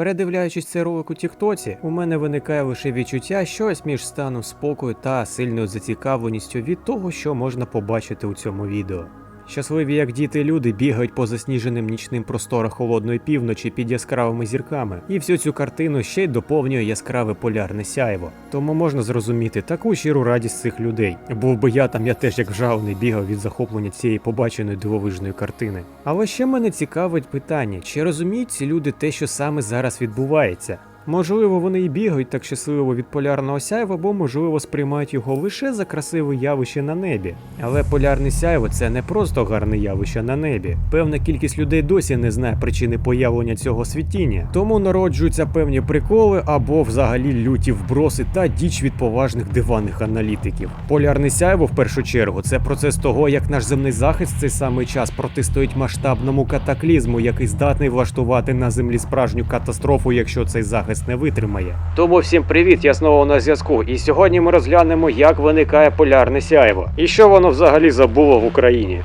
Передивляючись цей ролик у Тіктоці, у мене виникає лише відчуття щось між станом спокою та сильною зацікавленістю від того, що можна побачити у цьому відео. Щасливі, як діти люди, бігають по засніженим нічним просторах холодної півночі під яскравими зірками, і всю цю картину ще й доповнює яскраве полярне сяйво. Тому можна зрозуміти таку щиру радість цих людей. Був би я там, я теж як вжалений бігав від захоплення цієї побаченої дивовижної картини. Але ще мене цікавить питання: чи розуміють ці люди те, що саме зараз відбувається? Можливо, вони і бігають так щасливо від полярного сяйва, бо можливо сприймають його лише за красиве явище на небі. Але полярне сяйво це не просто гарне явище на небі. Певна кількість людей досі не знає причини появлення цього світіння, тому народжуються певні приколи або взагалі люті вброси та діч від поважних диванних аналітиків. Полярне сяйво, в першу чергу, це процес того, як наш земний захист цей самий час протистоїть масштабному катаклізму, який здатний влаштувати на землі справжню катастрофу, якщо цей захист не витримає. Тому всім привіт, я знову на зв'язку. І сьогодні ми розглянемо, як виникає полярне сяйво і що воно взагалі забуло в Україні.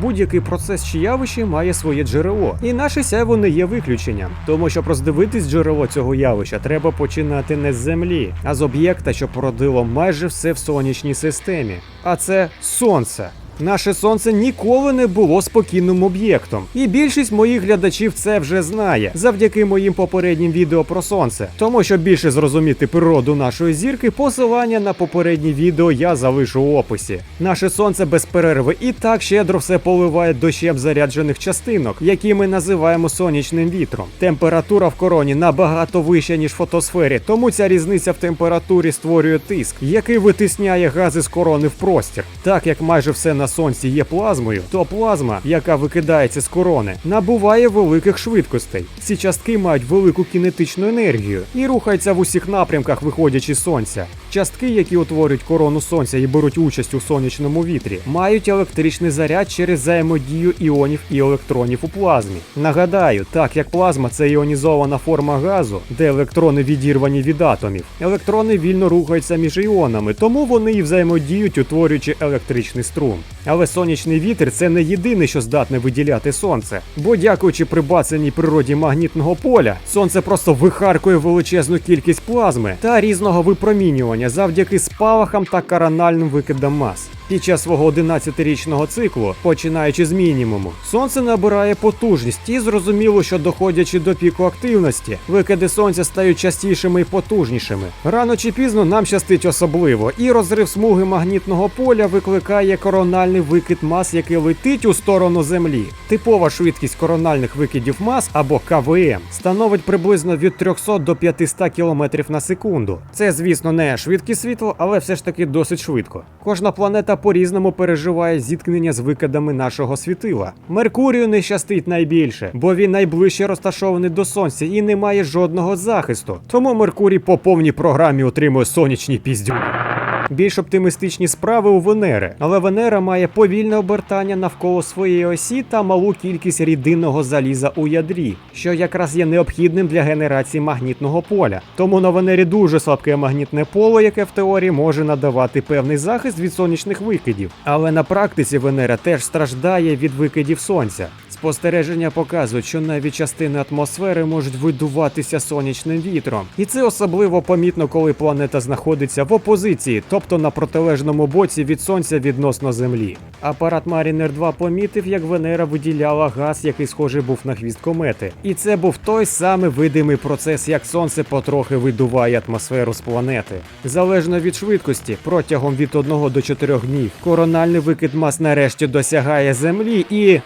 Будь-який процес чи явище має своє джерело, і наше сяйво не є виключенням. Тому, щоб роздивитись джерело цього явища, треба починати не з землі, а з об'єкта, що породило майже все в сонячній системі. А це сонце. Наше сонце ніколи не було спокійним об'єктом, і більшість моїх глядачів це вже знає завдяки моїм попереднім відео про сонце. Тому щоб більше зрозуміти природу нашої зірки, посилання на попередні відео я залишу в описі. Наше сонце без перерви і так щедро все поливає дощем заряджених частинок, які ми називаємо сонячним вітром. Температура в короні набагато вища ніж в фотосфері, тому ця різниця в температурі створює тиск, який витисняє гази з корони в простір. Так як майже все на сонці є плазмою, то плазма, яка викидається з корони, набуває великих швидкостей. Ці частки мають велику кінетичну енергію і рухаються в усіх напрямках, виходячи з сонця. Частки, які утворюють корону сонця і беруть участь у сонячному вітрі, мають електричний заряд через взаємодію іонів і електронів у плазмі. Нагадаю, так як плазма це іонізована форма газу, де електрони відірвані від атомів, електрони вільно рухаються між іонами, тому вони і взаємодіють, утворюючи електричний струм. Але сонячний вітер це не єдине, що здатне виділяти сонце. Бо, дякуючи прибацаній природі магнітного поля, сонце просто вихаркує величезну кількість плазми та різного випромінювання завдяки спалахам та корональним викидам мас. Під час свого 11-річного циклу, починаючи з мінімуму, сонце набирає потужність і зрозуміло, що доходячи до піку активності, викиди сонця стають частішими і потужнішими. Рано чи пізно нам щастить особливо, і розрив смуги магнітного поля викликає корональний викид мас, який летить у сторону Землі. Типова швидкість корональних викидів мас або КВМ становить приблизно від 300 до 500 км на секунду. Це, звісно, не швидкість світла, але все ж таки досить швидко. Кожна планета по-різному переживає зіткнення з викидами нашого світила. Меркурію не щастить найбільше, бо він найближче розташований до сонця і не має жодного захисту. Тому Меркурій по повній програмі отримує сонячні піздю. Більш оптимістичні справи у Венери, але Венера має повільне обертання навколо своєї осі та малу кількість рідинного заліза у ядрі, що якраз є необхідним для генерації магнітного поля. Тому на Венері дуже слабке магнітне поле, яке в теорії може надавати певний захист від сонячних викидів. Але на практиці Венера теж страждає від викидів сонця. Спостереження показують, що навіть частини атмосфери можуть видуватися сонячним вітром, і це особливо помітно, коли планета знаходиться в опозиції, тобто на протилежному боці від сонця відносно Землі. Апарат Mariner 2 помітив, як Венера виділяла газ, який схожий був на хвіст комети. І це був той самий видимий процес, як сонце потрохи видуває атмосферу з планети. Залежно від швидкості, протягом від 1 до 4 днів, корональний викид мас нарешті досягає Землі і.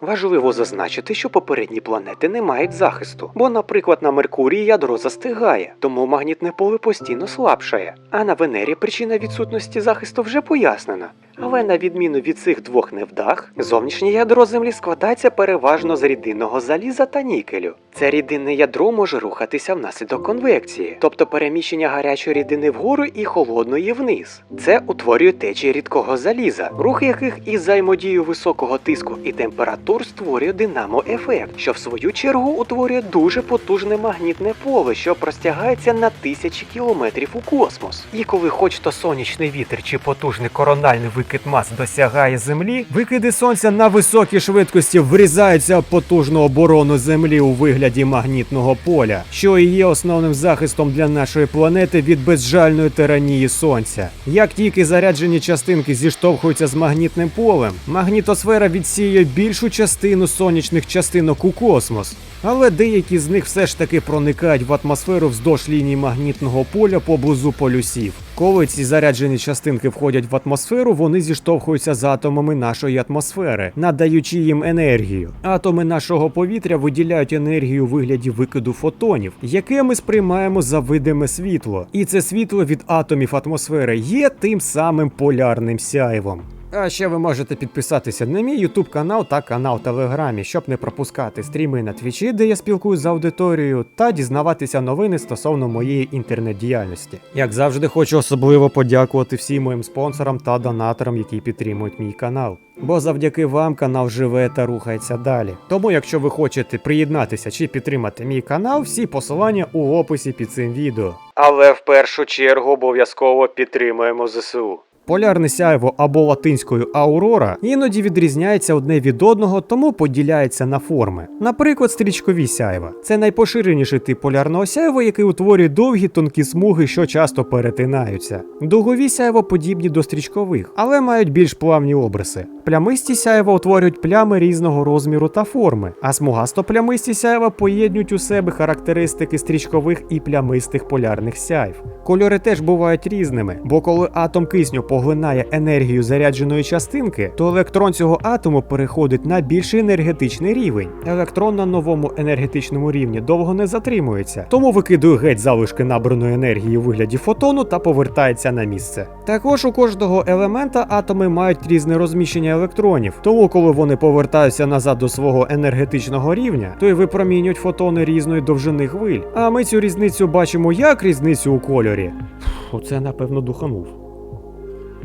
Важливо зазначити, що попередні планети не мають захисту, бо, наприклад, на Меркурії ядро застигає, тому магнітне поле постійно слабшає. А на Венері причина відсутності захисту вже пояснена. Але на відміну від цих двох невдах, зовнішнє ядро Землі складається переважно з рідинного заліза та нікелю. Це рідинне ядро може рухатися внаслідок конвекції, тобто переміщення гарячої рідини вгору і холодної вниз. Це утворює течії рідкого заліза, рух яких із взаємодією високого тиску і температур створює динамо-ефект, що в свою чергу утворює дуже потужне магнітне поле, що простягається на тисячі кілометрів у космос. І коли хоч то сонячний вітер чи потужний корональний викид викид мас досягає землі, викиди сонця на високій швидкості врізаються в потужну оборону землі у вигляді магнітного поля, що і є основним захистом для нашої планети від безжальної тиранії сонця. Як тільки заряджені частинки зіштовхуються з магнітним полем, магнітосфера відсіює більшу частину сонячних частинок у космос. Але деякі з них все ж таки проникають в атмосферу вздовж лінії магнітного поля поблизу полюсів. Коли ці заряджені частинки входять в атмосферу, вони зіштовхуються з атомами нашої атмосфери, надаючи їм енергію. Атоми нашого повітря виділяють енергію у вигляді викиду фотонів, яке ми сприймаємо за видиме світло. І це світло від атомів атмосфери є тим самим полярним сяйвом. А ще ви можете підписатися на мій YouTube канал та канал Телеграмі, щоб не пропускати стріми на твічі, де я спілкуюсь з аудиторією, та дізнаватися новини стосовно моєї інтернет-діяльності. Як завжди, хочу особливо подякувати всім моїм спонсорам та донаторам, які підтримують мій канал. Бо завдяки вам канал живе та рухається далі. Тому, якщо ви хочете приєднатися чи підтримати мій канал, всі посилання у описі під цим відео. Але в першу чергу обов'язково підтримуємо ЗСУ. Полярне сяйво або латинською аурора іноді відрізняється одне від одного, тому поділяється на форми. Наприклад, стрічкові сяйва. Це найпоширеніший тип полярного сяйва, який утворює довгі тонкі смуги, що часто перетинаються. Дугові сяйва подібні до стрічкових, але мають більш плавні обриси. Плямисті сяйва утворюють плями різного розміру та форми, а смугасто-плямисті сяйва поєднують у себе характеристики стрічкових і плямистих полярних сяйв. Кольори теж бувають різними, бо коли атом кисню поглинає енергію зарядженої частинки, то електрон цього атому переходить на більший енергетичний рівень. Електрон на новому енергетичному рівні довго не затримується, тому викидує геть залишки набраної енергії у вигляді фотону та повертається на місце. Також у кожного елемента атоми мають різне розміщення електронів, тому коли вони повертаються назад до свого енергетичного рівня, то й випромінюють фотони різної довжини хвиль. А ми цю різницю бачимо як різницю у кольорі. Фу, Це напевно духанув.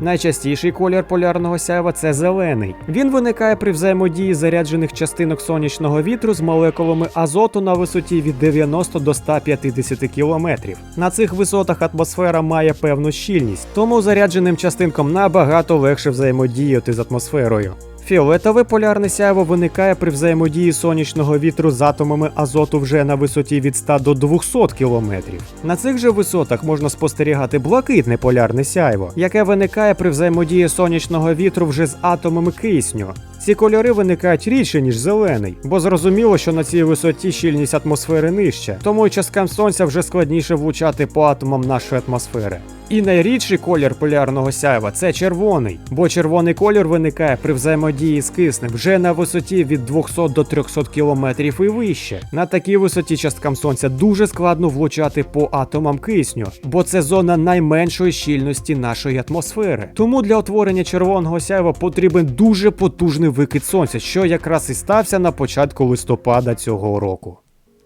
Найчастіший колір полярного сяйва це зелений. Він виникає при взаємодії заряджених частинок сонячного вітру з молекулами азоту на висоті від 90 до 150 кілометрів. На цих висотах атмосфера має певну щільність, тому зарядженим частинкам набагато легше взаємодіяти з атмосферою. Фіолетове полярне сяйво виникає при взаємодії сонячного вітру з атомами азоту вже на висоті від 100 до 200 кілометрів. На цих же висотах можна спостерігати блакитне полярне сяйво, яке виникає при взаємодії сонячного вітру вже з атомами кисню. Ці кольори виникають рідше, ніж зелений, бо зрозуміло, що на цій висоті щільність атмосфери нижча, тому й часткам сонця вже складніше влучати по атомам нашої атмосфери. І найрідший колір полярного сяйва це червоний, бо червоний колір виникає при взаємодії з киснем вже на висоті від 200 до 300 кілометрів і вище. На такій висоті часткам сонця дуже складно влучати по атомам кисню, бо це зона найменшої щільності нашої атмосфери. Тому для утворення червоного сяйва потрібен дуже потужний викид сонця, що якраз і стався на початку листопада цього року.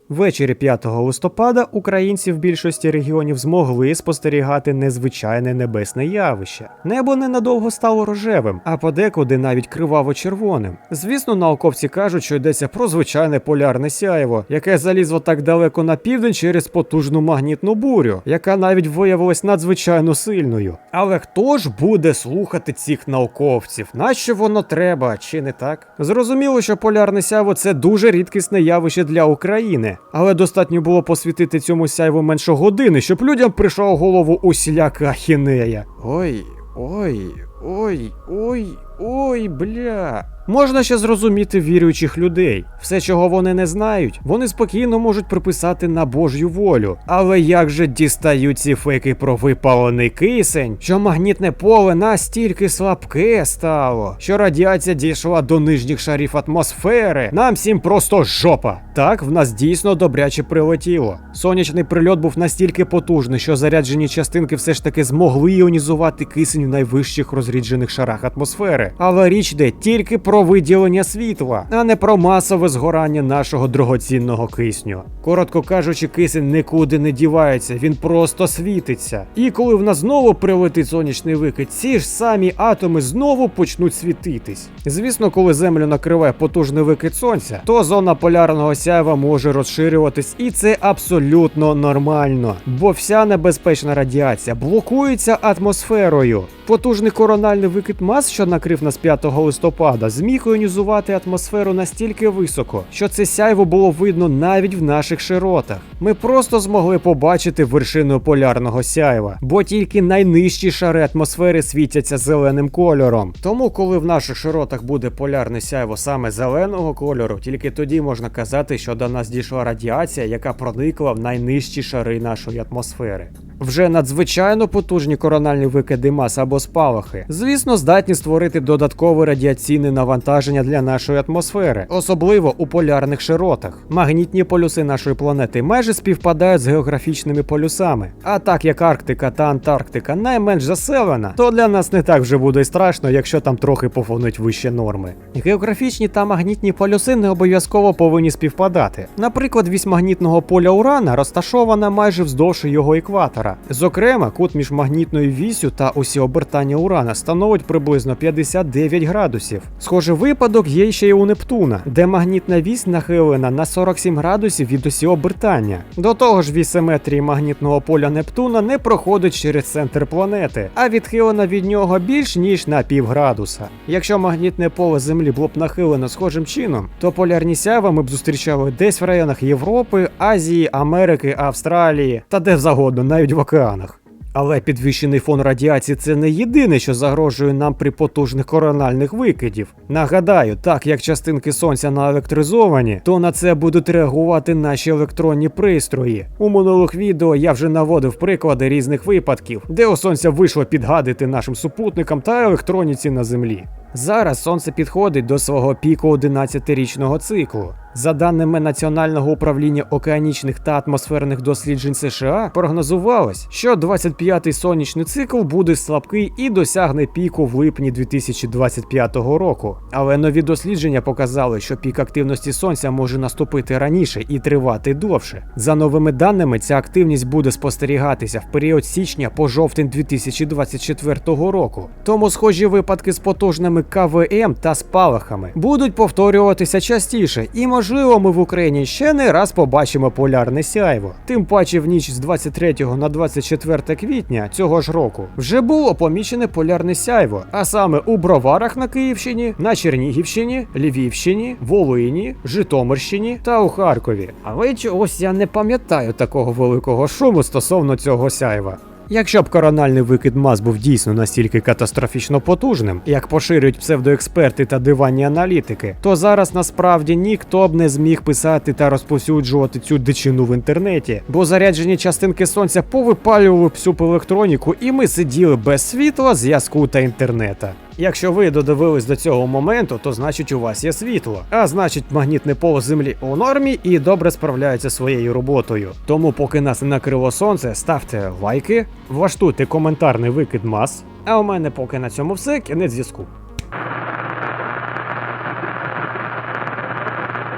Ввечері 5 листопада українці в більшості регіонів змогли спостерігати незвичайне небесне явище. Небо ненадовго стало рожевим, а подекуди навіть криваво-червоним. Звісно, науковці кажуть, що йдеться про звичайне полярне сяйво, яке залізло так далеко на південь через потужну магнітну бурю, яка навіть виявилась надзвичайно сильною. Але хто ж буде слухати цих науковців? Нащо воно треба, чи не так? Зрозуміло, що полярне сяйво це дуже рідкісне явище для України. Але достатньо було посвітити цьому сяйву менше години, щоб людям прийшла в голову усіляка ахінея. Ой, ой, ой, ой, ой, бля. Можна ще зрозуміти віруючих людей. Все, чого вони не знають, вони спокійно можуть приписати на Божю волю. Але як же дістають ці фейки про випалений кисень, що магнітне поле настільки слабке стало, що радіація дійшла до нижніх шарів атмосфери. Нам всім просто жопа. Так, в нас дійсно добряче прилетіло. Сонячний прильот був настільки потужний, що заряджені частинки все ж таки змогли іонізувати кисень в найвищих розріджених шарах атмосфери. Але річ йде тільки про про виділення світла, а не про масове згорання нашого дорогоцінного кисню. Коротко кажучи, кисень нікуди не дівається, він просто світиться. І коли в нас знову прилетить сонячний викид, ці ж самі атоми знову почнуть світитись. Звісно, коли землю накриває потужний викид сонця, то зона полярного сяйва може розширюватись, і це абсолютно нормально, бо вся небезпечна радіація блокується атмосферою. Потужний корональний викид мас, що накрив нас 5 листопада, зміг іонізувати атмосферу настільки високо, що це сяйво було видно навіть в наших широтах. Ми просто змогли побачити вершину полярного сяйва, бо тільки найнижчі шари атмосфери світяться зеленим кольором. Тому, коли в наших широтах буде полярне сяйво саме зеленого кольору, тільки тоді можна казати, що до нас дійшла радіація, яка проникла в найнижчі шари нашої атмосфери. Вже надзвичайно потужні корональні викиди мас або спалахи, звісно, здатні створити додаткове радіаційне навантаження для нашої атмосфери, особливо у полярних широтах. Магнітні полюси нашої планети майже співпадають з географічними полюсами. А так як Арктика та Антарктика найменш заселена, то для нас не так вже буде й страшно, якщо там трохи пофонуть вище норми. Географічні та магнітні полюси не обов'язково повинні співпадати. Наприклад, вісь магнітного поля Урана розташована майже вздовж його екватора. Зокрема, кут між магнітною вісю та осі обертання Урана становить приблизно 59 градусів. Схожий випадок є ще й у Нептуна, де магнітна вісь нахилена на 47 градусів від осі обертання. До того ж, вісь магнітного поля Нептуна не проходить через центр планети, а відхилена від нього більш ніж на півградуса. Якщо магнітне поле Землі було б нахилено схожим чином, то полярні сяйва ми б зустрічали десь в районах Європи, Азії, Америки, Австралії та де завгодно, навіть в океанах. Але підвищений фон радіації це не єдине, що загрожує нам при потужних корональних викидів. Нагадаю, так як частинки сонця наелектризовані, то на це будуть реагувати наші електронні пристрої. У минулих відео я вже наводив приклади різних випадків, де у сонця вийшло підгадити нашим супутникам та електроніці на землі. Зараз сонце підходить до свого піку 11-річного циклу. За даними Національного управління океанічних та атмосферних досліджень США, прогнозувалось, що 25-й сонячний цикл буде слабкий і досягне піку в липні 2025 року. Але нові дослідження показали, що пік активності сонця може наступити раніше і тривати довше. За новими даними, ця активність буде спостерігатися в період січня по жовтень 2024 року. Тому схожі випадки з потужними КВМ та спалахами будуть повторюватися частіше, і можливо, ми в Україні ще не раз побачимо полярне сяйво. Тим паче в ніч з 23 на 24 квітня цього ж року вже було помічене полярне сяйво, а саме у Броварах на Київщині, на Чернігівщині, Львівщині, Волині, Житомирщині та у Харкові. Але чогось я не пам'ятаю такого великого шуму стосовно цього сяйва. Якщо б корональний викид мас був дійсно настільки катастрофічно потужним, як поширюють псевдоексперти та диванні аналітики, то зараз насправді ніхто б не зміг писати та розповсюджувати цю дичину в інтернеті, бо заряджені частинки сонця повипалювали всю електроніку, і ми сиділи без світла, зв'язку та інтернета. Якщо ви додивились до цього моменту, то значить у вас є світло, а значить магнітне поле землі у нормі і добре справляється своєю роботою. Тому, поки нас не накрило сонце, ставте лайки, влаштуйте коментарний викид мас. А у мене поки на цьому все, кінець зв'язку.